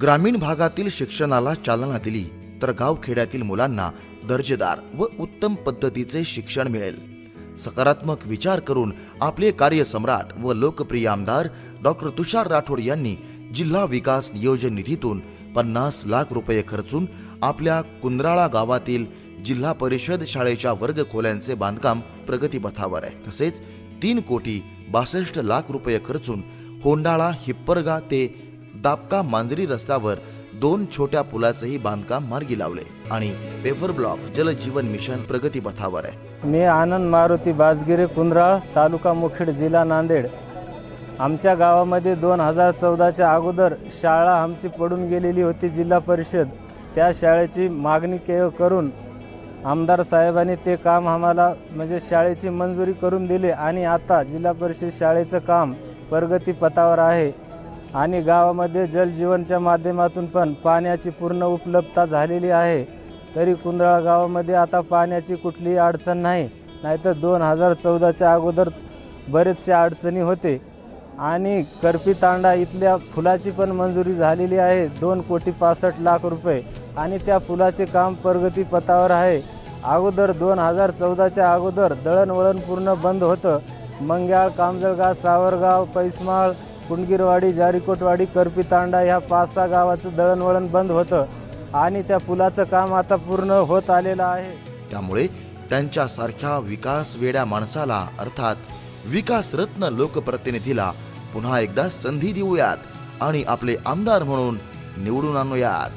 ग्रामीण भागातील शिक्षणाला चालना दिली तर गावखेड्यातील मुलांना दर्जेदार व उत्तम पद्धतीचे शिक्षण मिळेल. सकारात्मक विचार करून आपले कार्यसम्राट व लोकप्रिय आमदार डॉक्टर तुषार राठोड यांनी जिल्हा विकास नियोजन निधीतून पन्नास लाख रुपये खर्चून आपल्या कुंद्राळा गावातील जिल्हा परिषद शाळेच्या वर्ग खोल्यांचे बांधकाम प्रगतीपथावर आहे. तसेच तीन कोटी बासष्ट लाख रुपये खर्चून होंडाळा हिप्परगा ते दापका मांजरी रस्त्यावर दोन छोट्या पुलाचंही बांधकाम मार्गी लावले आणि पेपर ब्लॉक जलजीवन मिशन प्रगतीपथावर आहे. मी आनंद मारुती बाजगिरे कुंद्राळ तालुका मुखेड जिल्हा नांदेड. आमच्या गावामध्ये दोन हजार चौदाच्या अगोदर शाळा आमची पडून गेलेली होती जिल्हा परिषद. त्या शाळेची मागणी के करून आमदार साहेबांनी ते काम आम्हाला म्हणजे शाळेची मंजुरी करून दिली आणि आता जिल्हा परिषद शाळेचं काम प्रगतीपथावर आहे. आणि गावामध्ये जलजीवनच्या माध्यमातून पण पाण्याची पूर्ण उपलब्धता झालेली आहे. तरी कुंदळा गावामध्ये आता पाण्याची कुठलीही अडचण नाही. नाहीतर दोन हजार चौदाच्या अगोदर बरेचशा अडचणी होते. आणि करपी तांडा इथल्या फुलाची पण मंजुरी झालेली आहे. दोन कोटी पासष्ट लाख रुपये. आणि त्या फुलाचे काम प्रगतीपथावर आहे. अगोदर दोन हजार चौदाच्या अगोदर दळणवळण पूर्ण बंद होतं. मंग्याळ कामजळगाव सावरगाव पैसमाळ कुंडगिरवाडी जारीकोटवाडी करपी तांडा ह्या पाच सहा गावाचं दळणवळण बंद होतं आणि त्या पुलाचं काम आता पूर्ण होत आलेलं आहे. त्यामुळे त्यांच्यासारख्या विकास वेड्या माणसाला अर्थात विकास रत्न लोकप्रतिनिधीला पुन्हा एकदा संधी देऊयात आणि आपले आमदार म्हणून निवडून आणूयात.